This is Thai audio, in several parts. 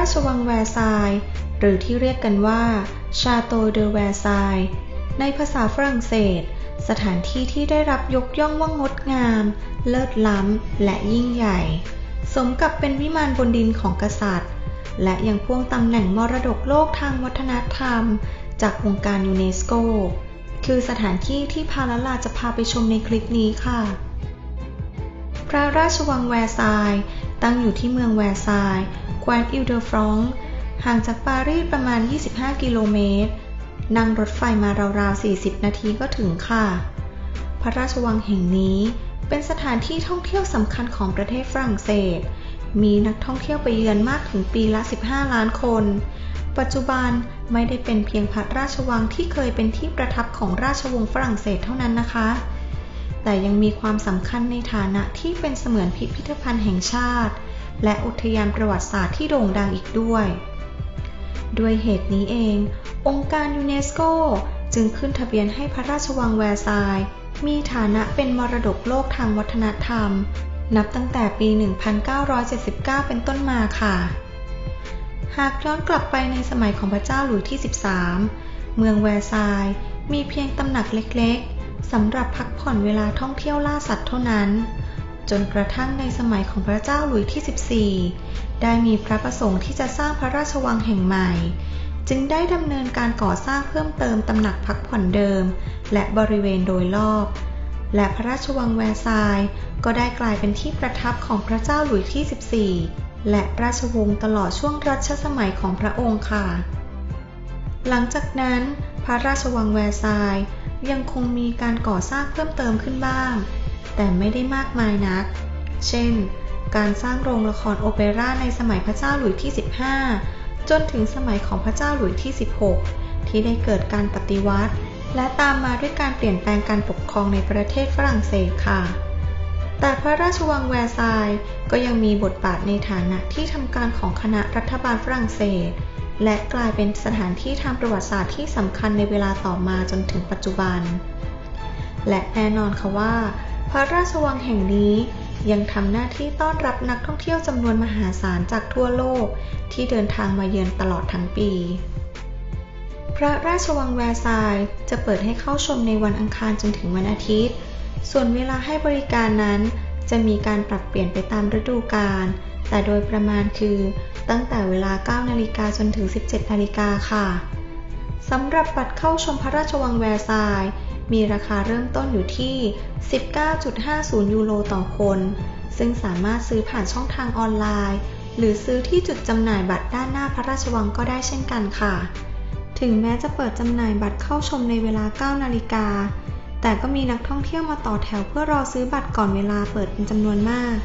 ราชวังแวร์ซายหรือที่เรียกกันว่าชาโตเดอแวร์ซายในภาษาฝรั่งเศส สถานที่ที่ได้รับยกย่องว่างดงาม เลิศล้ำ และยิ่งใหญ่ สมกับเป็นวิมานบนดินของกษัตริย์ และยังพ่วงตำแหน่งมรดกโลกทางวัฒนธรรม จากองค์การยูเนสโก คือสถานที่ที่พาลลาจะพาไปชมในคลิปนี้ค่ะ พระราชวังแวร์ซาย ตั้งอยู่ที่เมืองแวร์ซาย์แคว้นอิลเดอฟรองก์ห่างจากปารีสประมาณ 25 กิโลเมตร นั่งรถไฟมาราวๆ 40 นาทีก็ถึงค่ะ พระราชวังแห่งนี้เป็นสถานที่ท่องเที่ยวสำคัญของประเทศฝรั่งเศส มีนักท่องเที่ยวไปเยือนมากถึงปีละ 15 ล้านคน ปัจจุบันไม่ได้เป็นเพียงพระราชวังที่เคยเป็นที่ประทับของราชวงศ์ฝรั่งเศสเท่านั้นนะคะ แต่ยังมีความสำคัญในฐานะที่เป็นเสมือนพิพิธภัณฑ์แห่งชาติ และอุทยานประวัติศาสตร์ที่โด่งดังอีกด้วย ด้วยเหตุนี้เอง องค์การยูเนสโกจึงขึ้นทะเบียนให้พระราชวังแวร์ซายน์มีฐานะเป็นมรดกโลกทางวัฒนธรรม นับตั้งแต่ปี 1979 เป็นต้นมาค่ะ หากย้อนกลับไปในสมัยของพระเจ้าหลุยที่ 13 เมืองแวร์ซายน์มีเพียงตำหนักเล็กๆ สำหรับพักผ่อนเวลาท่องเที่ยวล่าสัตว์เท่านั้น จนกระทั่งในสมัยของพระเจ้าหลุยที่ 14 ได้มีพระประสงค์ที่จะสร้างพระราชวังแห่งใหม่ จึงได้ดำเนินการก่อสร้างเพิ่มเติมตำหนักพักผ่อนเดิม และบริเวณโดยรอบ และพระราชวังแวร์ซายน์ก็ได้กลายเป็นที่ประทับของพระเจ้าหลุยที่ 14 และราชวงศ์ตลอดช่วงรัชสมัยของพระองค์ค่ะ หลังจากนั้น พระราชวังแวร์ซายน์ ยังคงมีการก่อสร้างเพิ่มเติมขึ้นบ้าง แต่ไม่ได้มากมายนัก เช่น การสร้างโรงละครโอเปร่าในสมัยพระเจ้าหลุยที่ 15 จนถึงสมัยของพระเจ้าหลุยที่ 16 ที่ได้เกิดการปฏิวัติ และตามมาด้วยการเปลี่ยนแปลงการปกครองในประเทศฝรั่งเศสค่ะ แต่พระราชวังแวร์ซายน์ก็ยังมีบทบาทในฐานะที่ทำการของคณะรัฐบาลฝรั่งเศส และกลายเป็นสถานที่ทางประวัติศาสตร์ที่สำคัญในเวลาต่อมาจนถึงปัจจุบัน และแน่นอนค่ะว่า พระราชวังแห่งนี้ยังทำหน้าที่ต้อนรับนักท่องเที่ยวจำนวนมหาศาลจากทั่วโลกที่เดินทางมาเยือนตลอดทั้งปี พระราชวังแวร์ซายจะเปิดให้เข้าชมในวันอังคารจนถึงวันอาทิตย์ ส่วนเวลาให้บริการนั้น จะมีการปรับเปลี่ยนไปตามฤดูกาล แต่โดยประมาณคือตั้งแต่เวลา 9 นาฬิกาจนถึง 17 นาฬิกาค่ะ สำหรับบัตรเข้าชมพระราชวังแวร์ซายน์มีราคาเริ่มต้นอยู่ที่ 19.50 ยูโรต่อคน ซึ่งสามารถซื้อผ่านช่องทางออนไลน์ หรือซื้อที่จุดจำหน่ายบัตรด้านหน้าพระราชวังก็ได้เช่นกันค่ะ ถึงแม้จะเปิดจำหน่ายบัตรเข้าชมในเวลา 9 นาฬิกา แต่ก็มีนักท่องเที่ยวมาต่อแถวเพื่อรอซื้อบัตรก่อนเวลาเปิดเป็นจำนวนมาก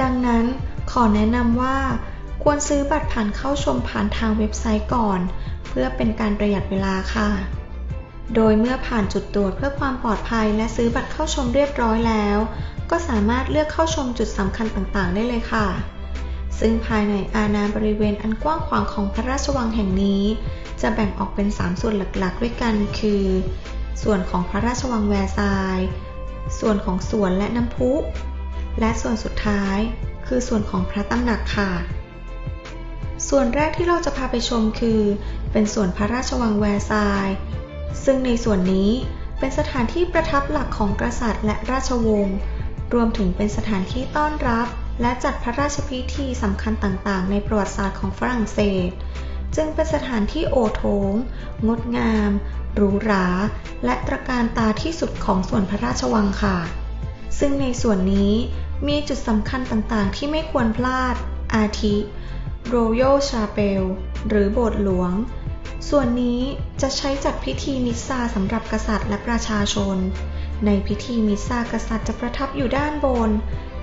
ดังนั้น ขอแนะนำว่า ควรซื้อบัตรผ่านเข้าชมผ่านทางเว็บไซต์ก่อน เพื่อเป็นการประหยัดเวลาค่ะ โดยเมื่อผ่านจุดตรวจเพื่อความปลอดภัยและซื้อบัตรเข้าชมเรียบร้อยแล้ว ก็สามารถเลือกเข้าชมจุดสำคัญต่างๆ ได้เลยค่ะ ซึ่งภายในอาณาบริเวณอันกว้างขวางของพระราชวังแห่งนี้ จะแบ่งออกเป็น 3 ส่วนหลักๆ ด้วยกันคือ ส่วนของพระราชวังแวร์ซายน์ส่วนของสวนและน้ำพุ และส่วนสุดท้าย คือส่วนของพระตำหนักค่ะ ส่วนแรกที่เราจะพาไปชมคือ เป็นส่วนพระราชวังแวร์ซายซึ่งในส่วนนี้เป็นสถานที่ประทับหลักของกษัตริย์และราชวงศ์ รวมถึงเป็นสถานที่ต้อนรับ และจัดพระราชพิธีสำคัญต่างๆ ในประวัติศาสตร์ของฝรั่งเศส จึงเป็นสถานที่โอโถง งดงาม หรูหรา และตระการตาที่สุดของส่วนพระราชวังค่ะ ซึ่งในส่วนนี้ มีจุดสำคัญต่างๆ ที่ไม่ควรพลาด อาทิ Royal Chapel หรือโบสถ์หลวง ส่วนนี้จะใช้จัดพิธีมิสซาสำหรับกษัตริย์และประชาชน ในพิธีมิสซากษัตริย์จะประทับอยู่ด้านบน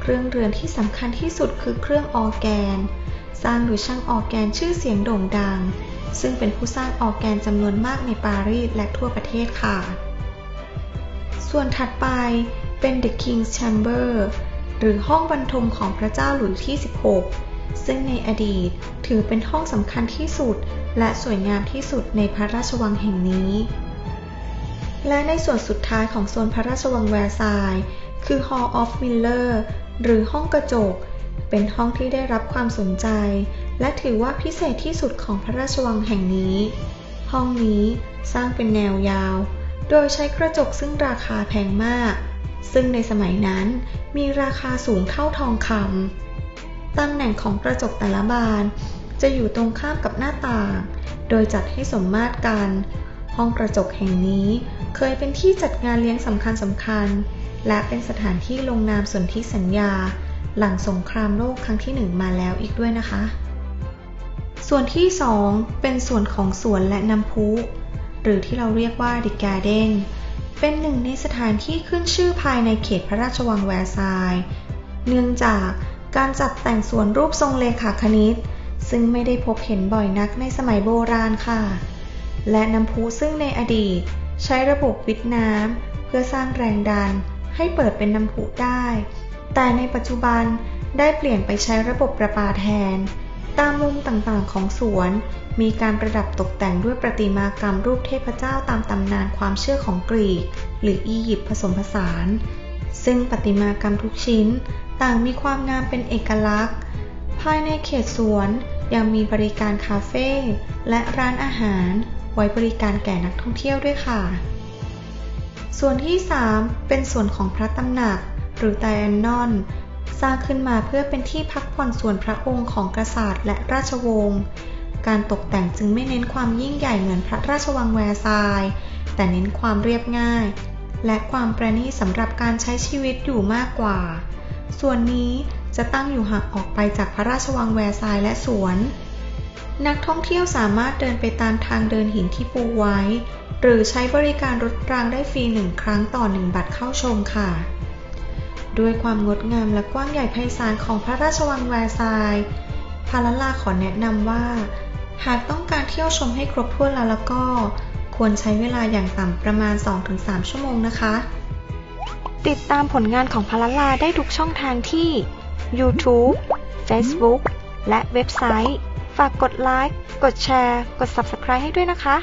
เครื่องเรือนที่สำคัญที่สุดคือเครื่องออแกน สร้างโดยช่างออแกนชื่อเสียงโด่งดัง ซึ่งเป็นผู้สร้างออแกนจำนวนมากในปารีสและทั่วประเทศค่ะ ส่วนถัดไปเป็น The King's Chamber หรือห้องบรรทมของพระเจ้าหลุยที่ 16 ซึ่งในอดีตถือเป็นห้องสำคัญที่สุด และสวยงามที่สุดในพระราชวังแห่งนี้ และในส่วนสุดท้ายของโซนพระราชวังแวร์ซายน์คือ Hall of Mirror หรือห้องกระจก เป็นห้องที่ได้รับความสนใจ และถือว่าพิเศษที่สุดของพระราชวังแห่งนี้ ห้องนี้สร้างเป็นแนวยาว โดยใช้กระจกซึ่งราคาแพงมาก ซึ่งในสมัยนั้น มีราคาสูงเท่าทองคำตำแหน่งของกระจกแต่ละบาน จะอยู่ตรงข้ามกับหน้าต่าง โดยจัดให้สมมาตรกัน ห้องกระจกแห่งนี้เคยเป็นที่จัดงานเลี้ยงสำคัญสำคัญ และเป็นสถานที่ลงนามสนธิสัญญา หลังสงครามโลกครั้งที่หนึ่งมาแล้วอีกด้วยนะคะ ส่วนที่ 2 เป็นส่วนของสวนและน้ำพุ หรือที่เราเรียกว่า The Garden เป็นหนึ่งในสถานที่ขึ้นชื่อภายในเขตพระราชวังแวร์ซายน์เนื่องจากการจัดแต่งสวนรูปทรงเลขาคณิต ซึ่งไม่ได้พบเห็นบ่อยนักในสมัยโบราณค่ะ และน้ำพุซึ่งในอดีต ใช้ระบบวิทน้ำเพื่อสร้างแรงดันให้เปิดเป็นน้ำพุได้ แต่ในปัจจุบันได้เปลี่ยนไปใช้ระบบประปาแทน ตามมุมต่างๆของสวน มีการประดับตกแต่งด้วยประติมากรรมรูปเทพเจ้าตามตำนานความเชื่อของกรีก หรืออียิปต์ผสมผสาน ซึ่งประติมากรรมทุกชิ้น ต่างมีความงามเป็นเอกลักษณ์ ภายในเขตสวนยังมีบริการคาเฟ่และร้านอาหาร ไว้บริการแก่นักท่องเที่ยวด้วยค่ะ ส่วนที่ 3 เป็นส่วนของพระตำหนัก หรือไดแอนนอน สร้างขึ้นมาเพื่อเป็นที่พักผ่อนส่วนพระองค์ของกษัตริย์และราชวงศ์การตกแต่งจึงไม่เน้นความยิ่งใหญ่เหมือนพระราชวังแวร์ซายน์แต่เน้นความเรียบง่าย และความประณีตสำหรับการใช้ชีวิตอยู่มากกว่า ส่วนนี้จะตั้งอยู่ห่างออกไปจากพระราชวังแวร์ซายน์และสวน นักท่องเที่ยวสามารถเดินไปตามทางเดินหินที่ปูไว้ หรือใช้บริการรถรางได้ฟรีหนึ่งครั้งต่อหนึ่งบัตรเข้าชมค่ะ ด้วยความงดงามและกว้างใหญ่ไพศาลของพระราชวังแวร์ซายน์พาลลาขอแนะนำว่า หากต้องการเที่ยวชมให้ครบถ้วนแล้วแล้วก็ ควรใช้เวลาอย่างต่ำประมาณ 2-3 ชั่วโมงนะคะ ติดตามผลงานของพาลลาได้ทุกช่องทางที่ YouTube Facebook และเว็บไซต์ ฝากกดไลค์ กดแชร์ กด Subscribe ให้ด้วยนะคะ